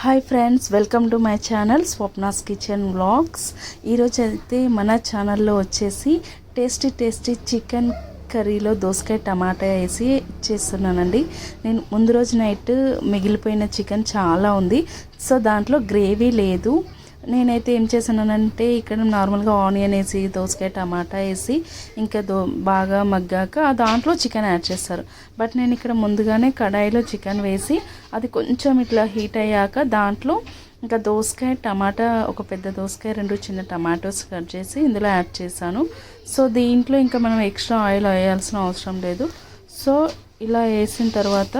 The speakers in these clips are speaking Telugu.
Hi friends welcome to my channel Swapna's kitchen vlogs ఈరోజు అయితే మన ఛానల్లో వచ్చేసి టేస్టీ టేస్టీ చికెన్ కర్రీలో దోసకాయ టమాటా వేసి చేస్తున్నానండి. నేను ముందు రోజు నైట్ మిగిలిపోయిన చికెన్ చాలా ఉంది. సో దాంట్లో గ్రేవీ లేదు. నేనైతే ఏం చేశానంటే ఇక్కడ నార్మల్గా ఆనియన్ వేసి దోసకాయ టమాటా వేసి ఇంకా దో బాగా మగ్గాక దాంట్లో చికెన్ యాడ్ చేస్తారు. బట్ నేను ఇక్కడ ముందుగానే కడాయిలో చికెన్ వేసి అది కొంచెం ఇట్లా హీట్ అయ్యాక దాంట్లో ఇంకా దోసకాయ టమాటా ఒక పెద్ద దోసకాయ రెండు చిన్న టమాటోస్ కట్ చేసి ఇందులో యాడ్ చేశాను. సో దీంట్లో ఇంకా మనం ఎక్స్ట్రా ఆయిల్ వేయాల్సిన అవసరం లేదు. సో ఇలా వేసిన తర్వాత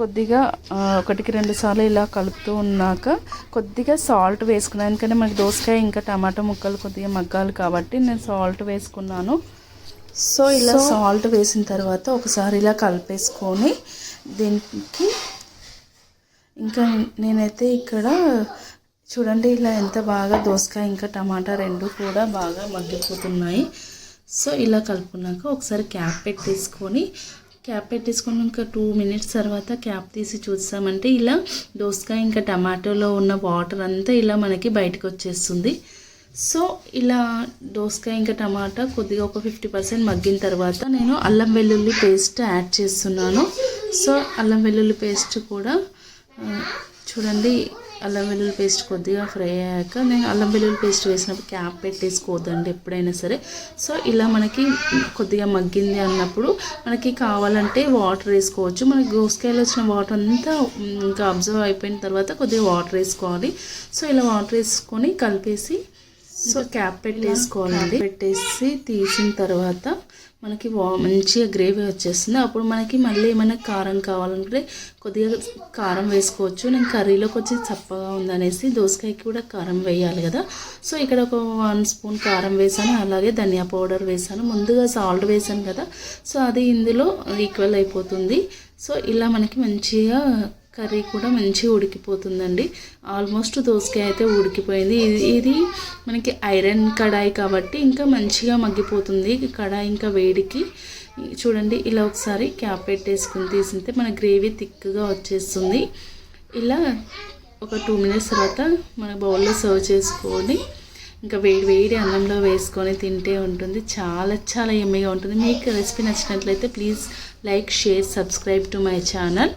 కొద్దిగా ఒకటికి రెండు సార్లు ఇలా కలుపుతూ ఉన్నాక కొద్దిగా సాల్ట్ వేసుకున్నాను. ఎందుకంటే మనకి దోసకాయ ఇంకా టమాటా ముక్కలు కొద్దిగా మగ్గాలి కాబట్టి నేను సాల్ట్ వేసుకున్నాను. సో ఇలా సాల్ట్ వేసిన తర్వాత ఒకసారి ఇలా కలిపేసుకొని దీనికి ఇంకా నేనైతే ఇక్కడ చూడండి ఇలా ఎంత బాగా దోసకాయ ఇంకా టమాటా రెండు కూడా బాగా మగ్గిపోతున్నాయి. సో ఇలా కలుపుకున్నాక ఒకసారి క్యాప్ పెట్టేసుకొని క్యాప్ పెట్టేసుకొని ఇంకా టూ మినిట్స్ తర్వాత క్యాప్ తీసి చూసామంటే ఇలా దోసకాయ ఇంకా టమాటోలో ఉన్న వాటర్ అంతా ఇలా మనకి బయటకు వచ్చేస్తుంది. సో ఇలా దోసకాయ ఇంకా టమాటా కొద్దిగా ఒక ఫిఫ్టీ పర్సెంట్ మగ్గిన తర్వాత నేను అల్లం వెల్లుల్లి పేస్ట్ యాడ్ చేస్తున్నాను. సో అల్లం వెల్లుల్లి పేస్ట్ కూడా చూడండి అల్లం వెల్లుల్లి పేస్ట్ కొద్దిగా ఫ్రై అయ్యాక నేను అల్లం వెల్లుల్లి పేస్ట్ వేసినప్పుడు క్యాప్ పెట్టేసుకోవద్దండి ఎప్పుడైనా సరే. సో ఇలా మనకి కొద్దిగా మగ్గింది అన్నప్పుడు మనకి కావాలంటే వాటర్ వేసుకోవచ్చు. మనకి దోసకాయలో వచ్చిన వాటర్ అంతా ఇంకా అబ్జర్వ్ అయిపోయిన తర్వాత కొద్దిగా వాటర్ వేసుకోవాలి. సో ఇలా వాటర్ వేసుకొని కలిపేసి సో క్యాప్ పెట్టేసుకోవాలండి పెట్టేసి తీసిన తర్వాత మనకి వా మంచిగా గ్రేవీ వచ్చేస్తుంది. అప్పుడు మనకి మళ్ళీ ఏమైనా కారం కావాలంటే కొద్దిగా కారం వేసుకోవచ్చు. నేను కర్రీలోకి వచ్చి చప్పగా ఉందనేసి దోసకాయకి కూడా కారం వేయాలి కదా. సో ఇక్కడ ఒక వన్ స్పూన్ కారం వేసాను. అలాగే ధనియా పౌడర్ వేసాను. ముందుగా సాల్ట్ వేసాను కదా. సో అది ఇందులో ఈక్వల్ అయిపోతుంది. సో ఇలా మనకి మంచిగా కర్రీ కూడా మంచిగా ఉడికిపోతుందండి. ఆల్మోస్ట్ దోసకాయ అయితే ఉడికిపోయింది. ఇది మనకి ఐరన్ కడాయి కాబట్టి ఇంకా మంచిగా మగ్గిపోతుంది. కడాయి ఇంకా వేడికి. చూడండి ఇలా ఒకసారి క్యాప్ పెట్టేసుకుని తీసింటే మన గ్రేవీ థిక్గా వచ్చేస్తుంది. ఇలా ఒక టూ మినిట్స్ తర్వాత మన బౌల్లో సర్వ్ చేసుకొని ఇంకా వేడి వేడి అన్నంలో వేసుకొని తింటే ఉంటుంది. చాలా చాలా ఎమ్మెగా ఉంటుంది. మీకు రెసిపీ నచ్చినట్లయితే please like share subscribe to my channel.